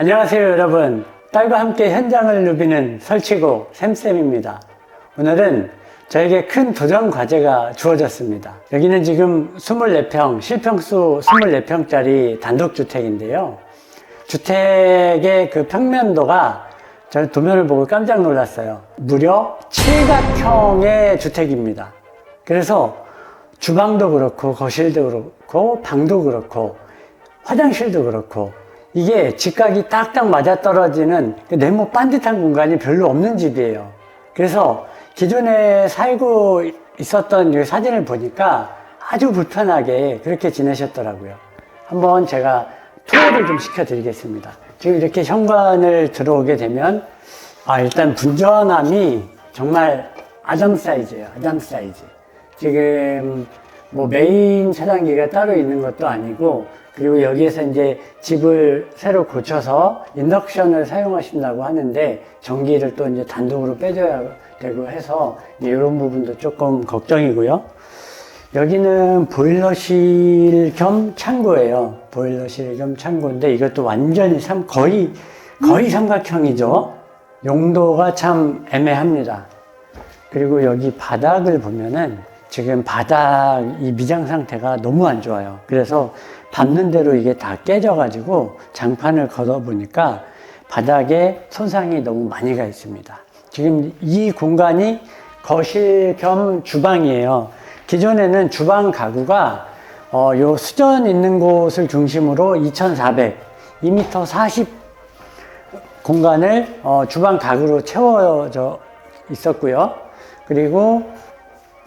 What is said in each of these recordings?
안녕하세요 여러분. 딸과 함께 현장을 누비는 설치고 샘쌤입니다. 오늘은 저에게 큰 도전 과제가 주어졌습니다. 여기는 지금 24평 실평수 24평짜리 단독주택인데요. 주택의 그 평면도가 저는 도면을 보고 깜짝 놀랐어요. 무려 칠각형의 주택입니다. 그래서 주방도 그렇고 거실도 그렇고 방도 그렇고 화장실도 그렇고 이게 직각이 딱딱 맞아떨어지는 그 네모 반듯한 공간이 별로 없는 집이에요. 그래서 기존에 살고 있었던 이 사진을 보니까 아주 불편하게 그렇게 지내셨더라고요. 한번 제가 투어를 좀 시켜드리겠습니다. 지금 이렇게 현관을 들어오게 되면 아 일단 분전함이 정말 아담 사이즈예요. 아담 사이즈. 지금 뭐 메인 차단기가 따로 있는 것도 아니고 그리고 여기에서 이제 집을 새로 고쳐서 인덕션을 사용하신다고 하는데 전기를 또 이제 단독으로 빼줘야 되고 해서 이런 부분도 조금 걱정이고요. 여기는 보일러실 겸 창고예요. 보일러실 겸 창고인데 이것도 완전히 참 거의 거의 삼각형이죠. 용도가 참 애매합니다. 그리고 여기 바닥을 보면은 지금 바닥 이 미장 상태가 너무 안 좋아요. 그래서 밟는 대로 이게 다 깨져가지고 장판을 걷어보니까 바닥에 손상이 너무 많이 가 있습니다. 지금 이 공간이 거실 겸 주방이에요. 기존에는 주방 가구가 어, 요 수전 있는 곳을 중심으로 2,400, 2m 40 공간을 어, 주방 가구로 채워져 있었고요. 그리고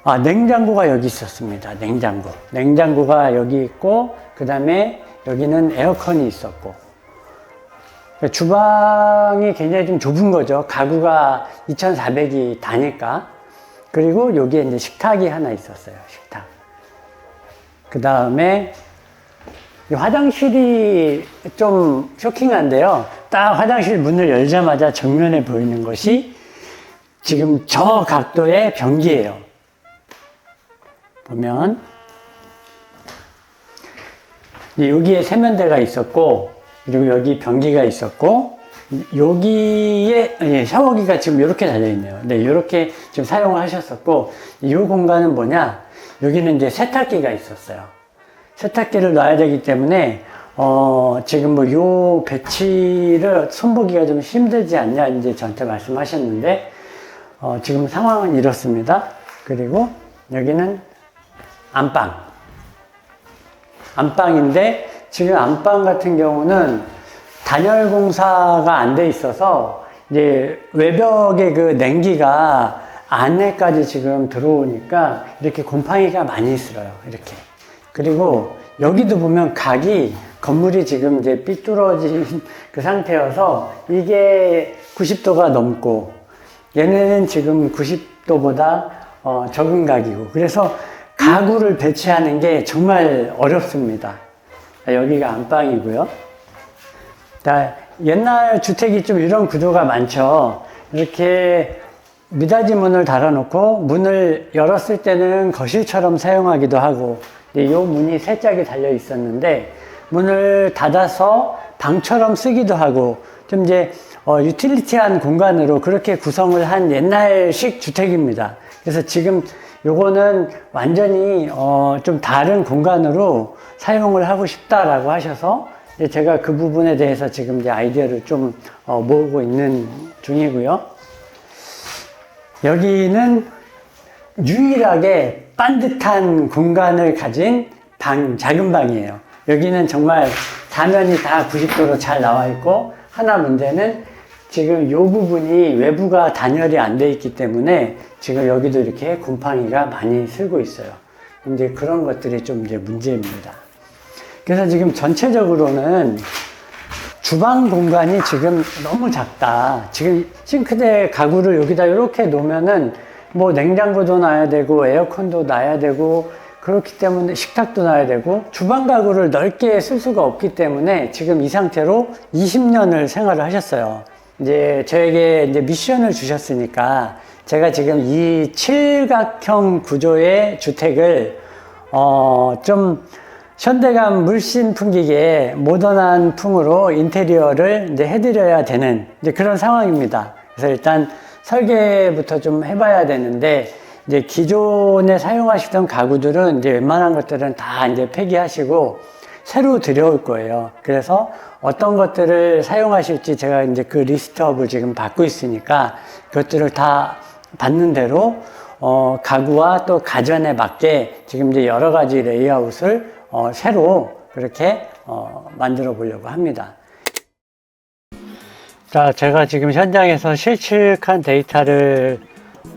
아, 냉장고가 여기 있었습니다. 냉장고. 냉장고가 여기 있고, 그 다음에 여기는 에어컨이 있었고. 주방이 굉장히 좀 좁은 거죠. 가구가 2,400이 다니까. 그리고 여기에 이제 식탁이 하나 있었어요. 식탁. 그 다음에 화장실이 좀 쇼킹한데요. 딱 화장실 문을 열자마자 정면에 보이는 것이 지금 저 각도의 변기예요. 보면 여기에 세면대가 있었고 그리고 여기 변기가 있었고 여기에 예, 샤워기가 지금 이렇게 달려 있네요. 네, 이렇게 지금 사용을 하셨었고 이 공간은 뭐냐? 여기는 이제 세탁기가 있었어요. 세탁기를 놔야 되기 때문에 어, 지금 뭐 요 배치를 손보기가 좀 힘들지 않냐 이제 저한테 말씀하셨는데 어, 지금 상황은 이렇습니다. 그리고 여기는 안방. 안방인데 지금 안방 같은 경우는 단열 공사가 안 돼 있어서 이제 외벽에 그 냉기가 안에까지 지금 들어오니까 이렇게 곰팡이가 많이 쓸어요. 이렇게. 그리고 여기도 보면 각이 건물이 지금 이제 삐뚤어진 그 상태여서 이게 90도가 넘고 얘는 지금 90도보다 어, 적은 각이고 그래서 가구를 배치하는 게 정말 어렵습니다. 여기가 안방이고요. 자, 옛날 주택이 좀 이런 구조가 많죠. 이렇게 미닫이 문을 달아놓고 문을 열었을 때는 거실처럼 사용하기도 하고 이 문이 세 짝이 달려 있었는데 문을 닫아서 방처럼 쓰기도 하고 좀 이제 어, 유틸리티한 공간으로 그렇게 구성을 한 옛날식 주택입니다. 그래서 지금 요거는 완전히 어, 좀 다른 공간으로 사용을 하고 싶다라고 하셔서 제가 그 부분에 대해서 지금 이제 아이디어를 좀 어, 모으고 있는 중이고요. 여기는 유일하게 반듯한 공간을 가진 방, 작은 방이에요. 여기는 정말 사면이 다 90도로 잘 나와 있고 하나 문제는 지금 이 부분이 외부가 단열이 안 돼 있기 때문에 지금 여기도 이렇게 곰팡이가 많이 슬고 있어요. 이제 그런 것들이 좀 이제 문제입니다. 그래서 지금 전체적으로는 주방 공간이 지금 너무 작다. 지금 싱크대 가구를 여기다 이렇게 놓으면은 뭐 냉장고도 놔야 되고 에어컨도 놔야 되고 그렇기 때문에 식탁도 놔야 되고 주방 가구를 넓게 쓸 수가 없기 때문에 지금 이 상태로 20년을 생활을 하셨어요. 이제 저에게 이제 미션을 주셨으니까 제가 지금 이 칠각형 구조의 주택을 어 좀 현대감 물씬 풍기게 모던한 풍으로 인테리어를 이제 해드려야 되는 이제 그런 상황입니다. 그래서 일단 설계부터 좀 해봐야 되는데 이제 기존에 사용하시던 가구들은 이제 웬만한 것들은 다 이제 폐기하시고 새로 들여올 거예요. 그래서 어떤 것들을 사용하실지 제가 이제 그 리스트업을 지금 받고 있으니까 그것들을 다 받는 대로 어, 가구와 또 가전에 맞게 지금 이제 여러 가지 레이아웃을 어, 새로 그렇게 어, 만들어 보려고 합니다. 자, 제가 지금 현장에서 실측한 데이터를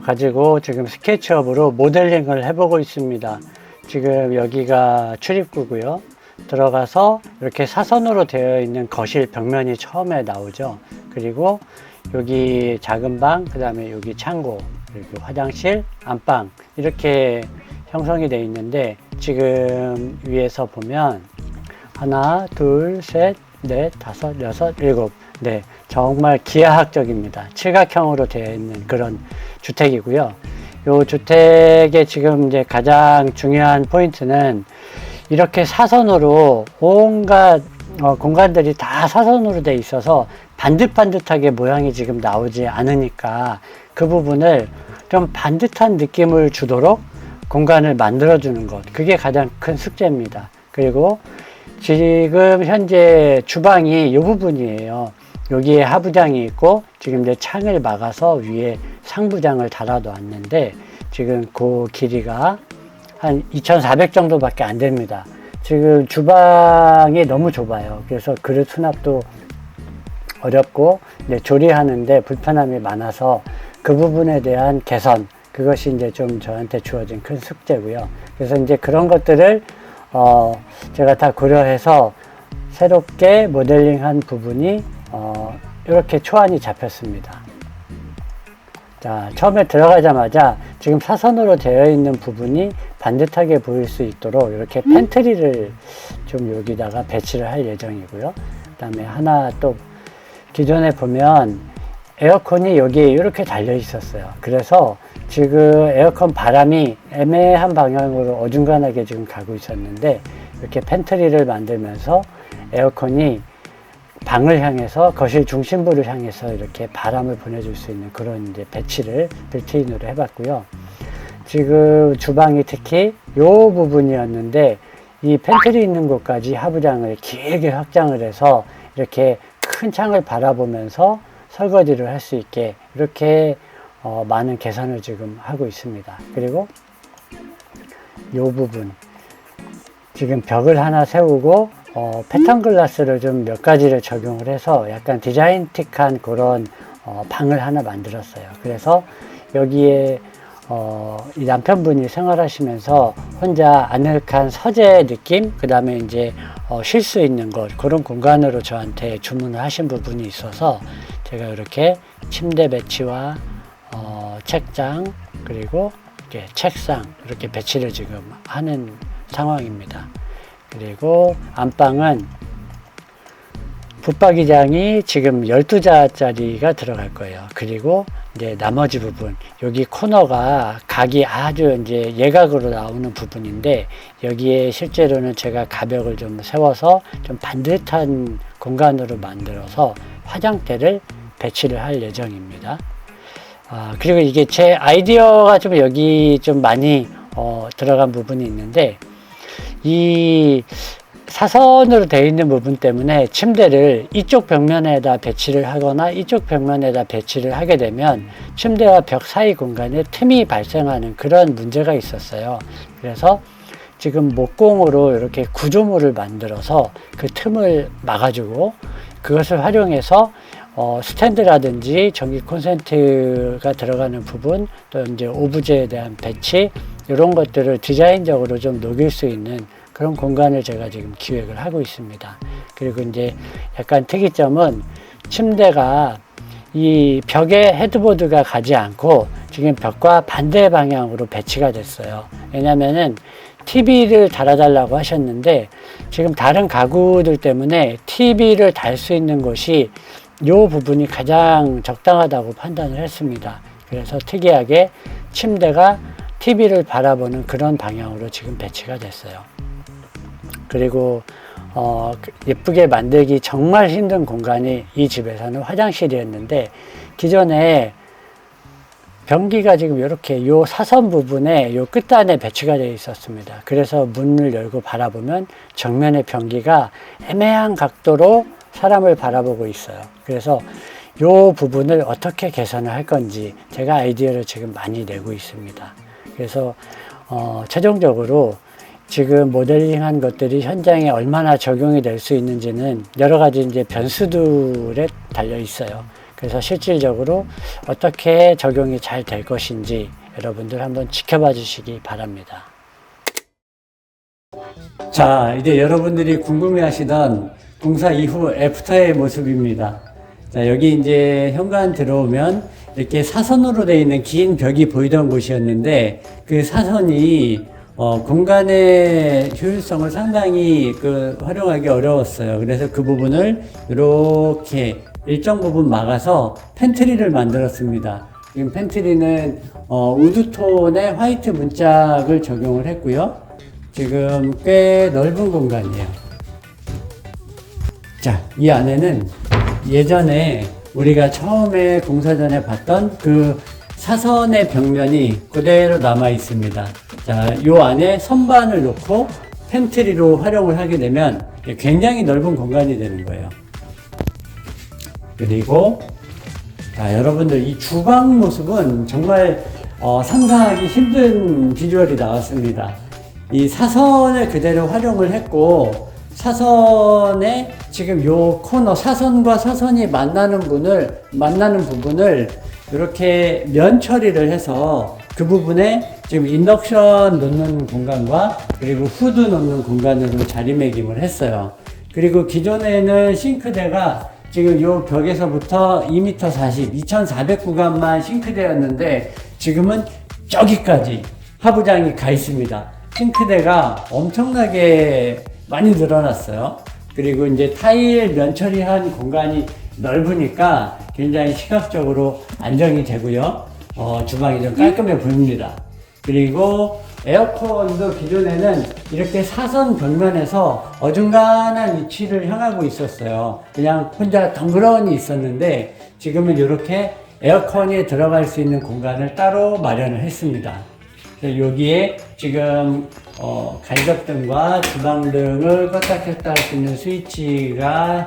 가지고 지금 스케치업으로 모델링을 해보고 있습니다. 지금 여기가 출입구고요. 들어가서 이렇게 사선으로 되어 있는 거실 벽면이 처음에 나오죠. 그리고 여기 작은 방, 그 다음에 여기 창고, 그리고 화장실, 안방 이렇게 형성이 되어 있는데 지금 위에서 보면 하나, 둘, 셋, 넷, 다섯, 여섯, 일곱. 네, 정말 기하학적입니다. 칠각형으로 되어 있는 그런 주택이고요. 요 주택의 지금 이제 가장 중요한 포인트는 이렇게 사선으로 온갖 어, 공간들이 다 사선으로 돼 있어서 반듯반듯하게 모양이 지금 나오지 않으니까 그 부분을 좀 반듯한 느낌을 주도록 공간을 만들어 주는 것. 그게 가장 큰 숙제입니다. 그리고 지금 현재 주방이 이 부분이에요. 여기에 하부장이 있고 지금 이제 창을 막아서 위에 상부장을 달아 놓았는데 지금 그 길이가 한 2,400 정도밖에 안 됩니다. 지금 주방이 너무 좁아요. 그래서 그릇 수납도 어렵고 이제 조리하는데 불편함이 많아서 그 부분에 대한 개선 그것이 이제 좀 저한테 주어진 큰 숙제고요. 그래서 이제 그런 것들을 어 제가 다 고려해서 새롭게 모델링한 부분이 어 이렇게 초안이 잡혔습니다. 자, 처음에 들어가자마자 지금 사선으로 되어 있는 부분이 반듯하게 보일 수 있도록 이렇게 팬트리를 좀 여기다가 배치를 할 예정이고요. 그 다음에 하나 또 기존에 보면 에어컨이 여기에 이렇게 달려 있었어요. 그래서 지금 에어컨 바람이 애매한 방향으로 어중간하게 지금 가고 있었는데 이렇게 팬트리를 만들면서 에어컨이 방을 향해서 거실 중심부를 향해서 이렇게 바람을 보내줄 수 있는 그런 이제 배치를 빌트인으로 해봤고요. 지금 주방이 특히 요 부분이었는데 이 팬트리 있는 곳까지 하부장을 길게 확장을 해서 이렇게 큰 창을 바라보면서 설거지를 할 수 있게 이렇게 어, 많은 개선을 지금 하고 있습니다. 그리고 요 부분 지금 벽을 하나 세우고 어, 패턴 글라스를 좀 몇 가지를 적용을 해서 약간 디자인틱한 그런 어, 방을 하나 만들었어요. 그래서 여기에 어, 이 남편분이 생활하시면서 혼자 아늑한 서재 느낌, 그 다음에 이제 어, 쉴 수 있는 것, 그런 공간으로 저한테 주문을 하신 부분이 있어서 제가 이렇게 침대 배치와 어, 책장, 그리고 이렇게 책상, 이렇게 배치를 지금 하는 상황입니다. 그리고 안방은 붙박이장이 지금 12자짜리가 들어갈 거예요. 그리고 이제 나머지 부분, 여기 코너가 각이 아주 이제 예각으로 나오는 부분인데, 여기에 실제로는 제가 가벽을 좀 세워서 좀 반듯한 공간으로 만들어서 화장대를 배치를 할 예정입니다. 아, 그리고 이게 제 아이디어가 좀 여기 좀 많이 어, 들어간 부분이 있는데, 이 사선으로 되어 있는 부분 때문에 침대를 이쪽 벽면에다 배치를 하거나 이쪽 벽면에다 배치를 하게 되면 침대와 벽 사이 공간에 틈이 발생하는 그런 문제가 있었어요. 그래서 지금 목공으로 이렇게 구조물을 만들어서 그 틈을 막아주고 그것을 활용해서 어, 스탠드라든지 전기 콘센트가 들어가는 부분 또 이제 오브제에 대한 배치 이런 것들을 디자인적으로 좀 녹일 수 있는 그런 공간을 제가 지금 기획을 하고 있습니다. 그리고 이제 약간 특이점은 침대가 이 벽에 헤드보드가 가지 않고 지금 벽과 반대 방향으로 배치가 됐어요. 왜냐면은 TV를 달아달라고 하셨는데 지금 다른 가구들 때문에 TV를 달 수 있는 곳이 이 부분이 가장 적당하다고 판단을 했습니다. 그래서 특이하게 침대가 TV를 바라보는 그런 방향으로 지금 배치가 됐어요. 그리고 어, 그 예쁘게 만들기 정말 힘든 공간이 이 집에서는 화장실이었는데 기존에 변기가 지금 이렇게 요 사선 부분에 요 끝단에 배치가 되어 있었습니다. 그래서 문을 열고 바라보면 정면의 변기가 애매한 각도로 사람을 바라보고 있어요. 그래서 요 부분을 어떻게 개선을 할 건지 제가 아이디어를 지금 많이 내고 있습니다. 그래서 어, 최종적으로 지금 모델링한 것들이 현장에 얼마나 적용이 될 수 있는지는 여러 가지 이제 변수들에 달려 있어요. 그래서 실질적으로 어떻게 적용이 잘 될 것인지 여러분들 한번 지켜봐 주시기 바랍니다. 자, 이제 여러분들이 궁금해 하시던 공사 이후 애프터의 모습입니다. 자, 여기 이제 현관 들어오면 이렇게 사선으로 되어 있는 긴 벽이 보이던 곳이었는데 그 사선이 어, 공간의 효율성을 상당히 그 활용하기 어려웠어요. 그래서 그 부분을 이렇게 일정 부분 막아서 팬트리를 만들었습니다. 지금 팬트리는 어, 우드톤의 화이트 문짝을 적용을 했고요. 지금 꽤 넓은 공간이에요. 자, 이 안에는 예전에 우리가 처음에 공사 전에 봤던 그 사선의 벽면이 그대로 남아 있습니다. 자, 요 안에 선반을 놓고 팬트리로 활용을 하게 되면 굉장히 넓은 공간이 되는 거예요. 그리고 자, 여러분들 이 주방 모습은 정말 어, 상상하기 힘든 비주얼이 나왔습니다. 이 사선을 그대로 활용을 했고 사선에 지금 요 코너 사선과 사선이 만나는 분을 만나는 부분을 이렇게 면 처리를 해서 그 부분에 지금 인덕션 놓는 공간과 그리고 후드 놓는 공간으로 자리매김을 했어요. 그리고 기존에는 싱크대가 지금 요 벽에서부터 2m 40, 2400 구간만 싱크대였는데 지금은 저기까지 하부장이 가 있습니다. 싱크대가 엄청나게 많이 늘어났어요. 그리고 이제 타일 면 처리한 공간이 넓으니까 굉장히 시각적으로 안정이 되고요. 어, 주방이 좀 깔끔해 보입니다. 그리고 에어컨도 기존에는 이렇게 사선 벽면에서 어중간한 위치를 향하고 있었어요. 그냥 혼자 덩그러니 있었는데 지금은 이렇게 에어컨이 들어갈 수 있는 공간을 따로 마련을 했습니다. 여기에 지금 어, 간접등과 주방등을 껐다 켰다 할 수 있는 스위치가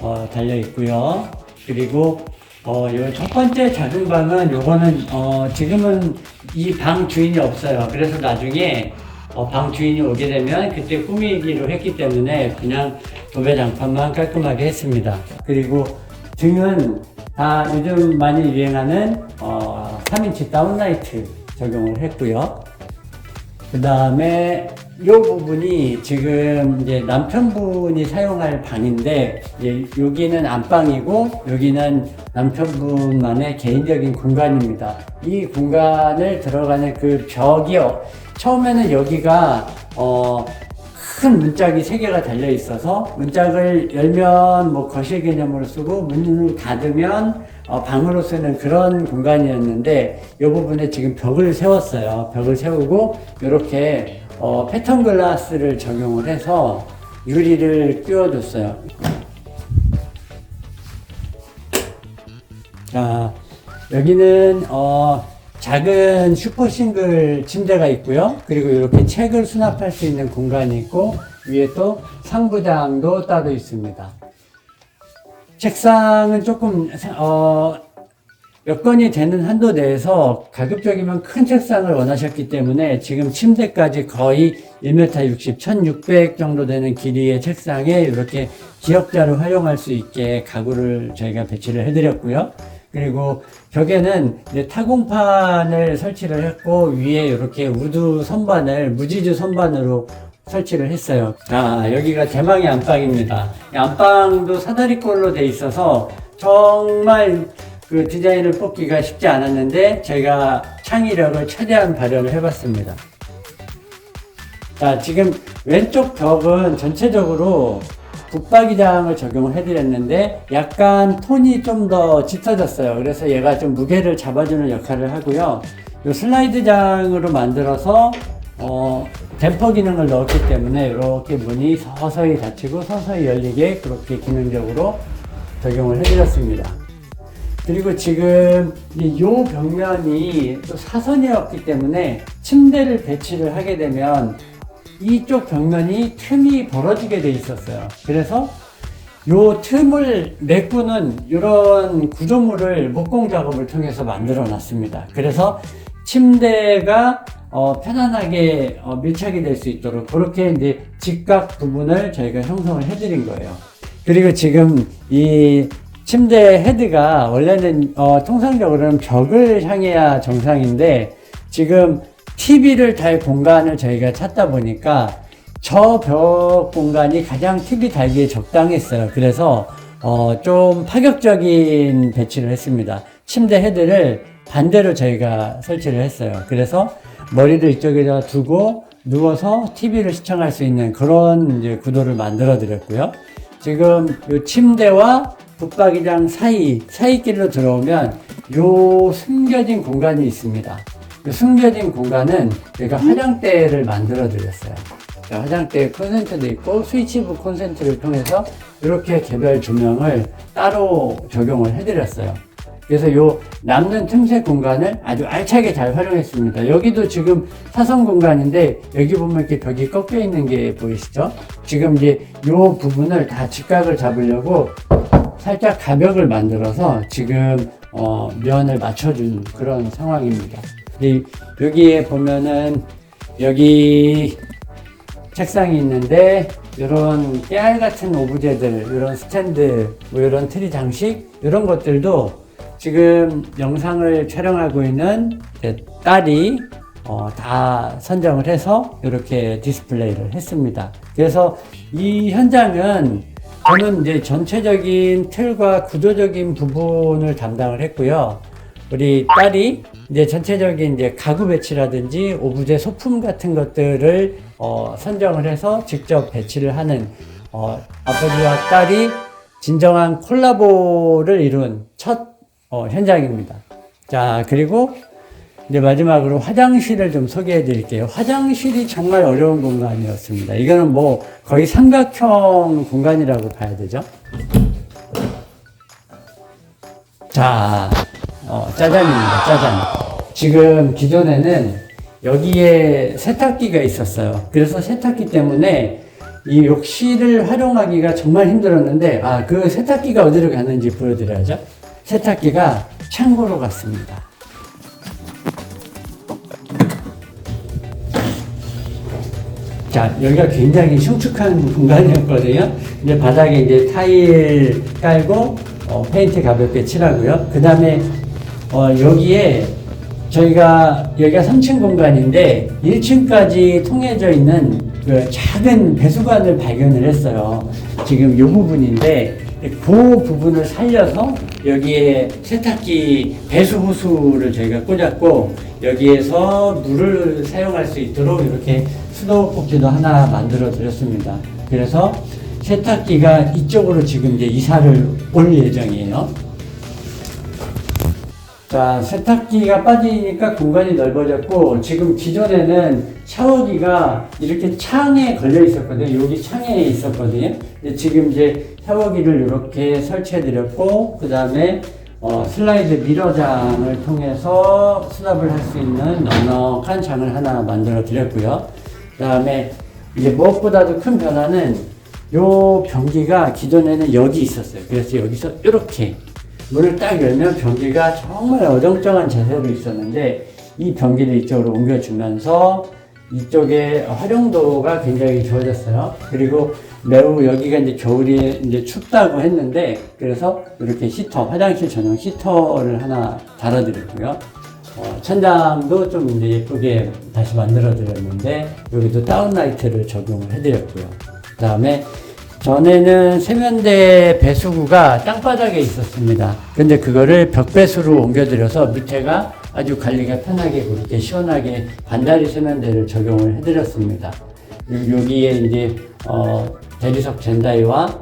어, 달려 있고요. 그리고 어, 요첫 번째 작은 방은 요거는 어, 지금은 이 방 주인이 없어요. 그래서 나중에 어, 방 주인이 오게 되면 그때 꾸미기로 했기 때문에 그냥 도배 장판만 깔끔하게 했습니다. 그리고 등은 다 요즘 많이 유행하는 어, 3인치 다운라이트 적용을 했고요. 그 다음에 이 부분이 지금 이제 남편분이 사용할 방인데 이제 여기는 안방이고 여기는 남편분만의 개인적인 공간입니다. 이 공간을 들어가는 그 벽이요. 처음에는 여기가 어, 큰 문짝이 세 개가 달려 있어서 문짝을 열면 뭐 거실 개념으로 쓰고 문을 닫으면 어, 방으로 쓰는 그런 공간이었는데 이 부분에 지금 벽을 세웠어요. 벽을 세우고 이렇게 어, 패턴 글라스를 적용을 해서 유리를 끼워줬어요. 자, 여기는 어, 작은 슈퍼 싱글 침대가 있고요. 그리고 이렇게 책을 수납할 수 있는 공간이 있고 위에 또 상부장도 따로 있습니다. 책상은 조금 어, 여건이 되는 한도 내에서 가급적이면 큰 책상을 원하셨기 때문에 지금 침대까지 거의 1m 60, 1600 정도 되는 길이의 책상에 이렇게 기역자를 활용할 수 있게 가구를 저희가 배치를 해드렸고요. 그리고 벽에는 이제 타공판을 설치를 했고 위에 이렇게 우드 선반을 무지주 선반으로 설치를 했어요. 자, 여기가 대망의 안방입니다. 이 안방도 사다리꼴로 돼 있어서 정말 그 디자인을 뽑기가 쉽지 않았는데 제가 창의력을 최대한 발현을 해봤습니다. 자, 지금 왼쪽 벽은 전체적으로 붙박이장을 적용을 해드렸는데 약간 톤이 좀 더 짙어졌어요. 그래서 얘가 좀 무게를 잡아주는 역할을 하고요. 이 슬라이드장으로 만들어서 어, 댐퍼 기능을 넣었기 때문에 이렇게 문이 서서히 닫히고 서서히 열리게 그렇게 기능적으로 적용을 해드렸습니다. 그리고 지금 이요 벽면이 또 사선이었기 때문에 침대를 배치를 하게 되면 이쪽 벽면이 틈이 벌어지게 돼 있었어요. 그래서 요 틈을 메꾸는 이런 구조물을 목공 작업을 통해서 만들어 놨습니다. 그래서 침대가 어, 편안하게 어, 밀착이 될 수 있도록 그렇게 이제 직각 부분을 저희가 형성을 해드린 거예요. 그리고 지금 이 침대 헤드가 원래는 어, 통상적으로는 벽을 향해야 정상인데 지금 TV를 달 공간을 저희가 찾다 보니까 저 벽 공간이 가장 TV 달기에 적당했어요. 그래서 어, 좀 파격적인 배치를 했습니다. 침대 헤드를 반대로 저희가 설치를 했어요. 그래서 머리를 이쪽에다 두고 누워서 TV를 시청할 수 있는 그런 구도를 만들어 드렸고요. 지금 이 침대와 붙박이장 사이, 사이길로 들어오면 요 숨겨진 공간이 있습니다. 이 숨겨진 공간은 저희가 화장대를 만들어 드렸어요. 자, 화장대 콘센트도 있고 스위치부 콘센트를 통해서 이렇게 개별 조명을 따로 적용을 해드렸어요. 그래서 요 남는 틈새 공간을 아주 알차게 잘 활용했습니다. 여기도 지금 사선 공간인데 여기 보면 이렇게 벽이 꺾여 있는 게 보이시죠? 지금 이제 요 부분을 다 직각을 잡으려고 살짝 가벽을 만들어서 지금 어, 면을 맞춰준 그런 상황입니다. 이- 여기에 보면은 여기 책상이 있는데 이런 깨알 같은 오브제들, 이런 스탠드, 뭐 이런 트리 장식 이런 것들도 지금 영상을 촬영하고 있는 제 딸이 어, 다 선정을 해서 이렇게 디스플레이를 했습니다. 그래서 이 현장은 저는 이제 전체적인 틀과 구조적인 부분을 담당을 했고요. 우리 딸이 이제 전체적인 이제 가구 배치라든지 오브제 소품 같은 것들을 어, 선정을 해서 직접 배치를 하는 어, 아버지와 딸이 진정한 콜라보를 이룬 첫 어, 현장입니다. 자 그리고 이제 마지막으로 화장실을 좀 소개해 드릴게요. 화장실이 정말 어려운 공간이었습니다. 이거는 뭐 거의 삼각형 공간이라고 봐야 되죠. 자, 어, 짜잔입니다. 짜잔. 지금 기존에는 여기에 세탁기가 있었어요. 그래서 세탁기 때문에 이 욕실을 활용하기가 정말 힘들었는데, 아, 그 세탁기가 어디로 갔는지 보여드려야죠. 세탁기가 창고로 갔습니다. 자, 여기가 굉장히 흉측한 공간이었거든요. 이제 바닥에 이제 타일 깔고, 어, 페인트 가볍게 칠하고요. 그 다음에, 어, 여기에 저희가, 여기가 3층 공간인데, 1층까지 통해져 있는 그 작은 배수관을 발견을 했어요. 지금 이 부분인데, 그 부분을 살려서 여기에 세탁기 배수 호수를 저희가 꽂았고 여기에서 물을 사용할 수 있도록 이렇게 수도꼭지도 하나 만들어 드렸습니다. 그래서 세탁기가 이쪽으로 지금 이제 이사를 올 예정이에요. 자, 세탁기가 빠지니까 공간이 넓어졌고, 지금 기존에는 샤워기가 이렇게 창에 걸려 있었거든요. 여기 창에 있었거든요. 지금 이제 샤워기를 이렇게 설치해 드렸고, 그 다음에 어, 슬라이드 미러장을 통해서 수납을 할 수 있는 넉넉한 장을 하나 만들어 드렸고요. 그 다음에 이제 무엇보다도 큰 변화는 요 변기가 기존에는 여기 있었어요. 그래서 여기서 이렇게 문을 딱 열면 변기가 정말 어정쩡한 자세로 있었는데 이 변기를 이쪽으로 옮겨주면서 이쪽의 활용도가 굉장히 좋아졌어요. 그리고 매우 여기가 이제 겨울이 이제 춥다고 했는데 그래서 이렇게 히터, 화장실 전용 히터를 하나 달아드렸고요. 어, 천장도 좀 이제 예쁘게 다시 만들어 드렸는데 여기도 다운라이트를 적용을 해드렸고요. 그 다음에 전에는 세면대 배수구가 땅바닥에 있었습니다. 근데 그거를 벽배수로 옮겨드려서 밑에가 아주 관리가 편하게 그렇게 시원하게 반다리 세면대를 적용을 해드렸습니다. 여기에 이제 어, 대리석 젠다이와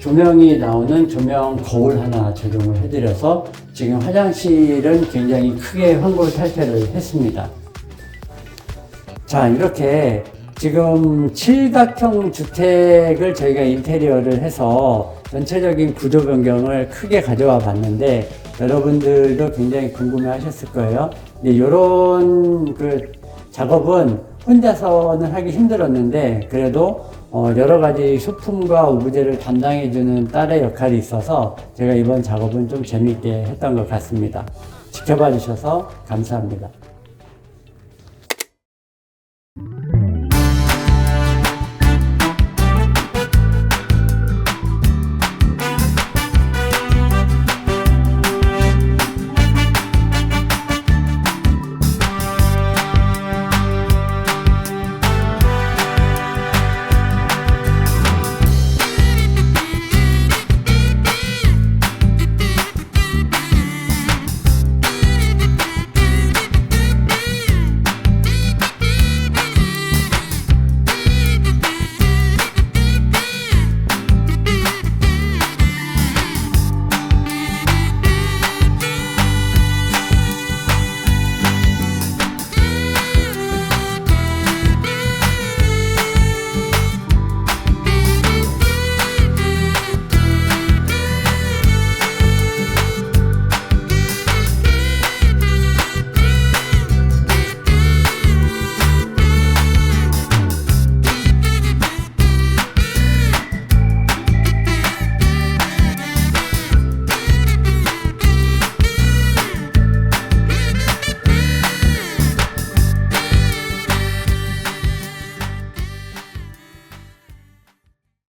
조명이 나오는 조명 거울 하나 적용을 해드려서 지금 화장실은 굉장히 크게 환골 탈퇴를 했습니다. 자, 이렇게 지금 칠각형 주택을 저희가 인테리어를 해서 전체적인 구조 변경을 크게 가져와 봤는데 여러분들도 굉장히 궁금해 하셨을 거예요. 이런 그 작업은 혼자서는 하기 힘들었는데 그래도 어, 여러 가지 소품과 우부제를 담당해주는 딸의 역할이 있어서 제가 이번 작업은 좀 재밌게 했던 것 같습니다. 지켜봐 주셔서 감사합니다.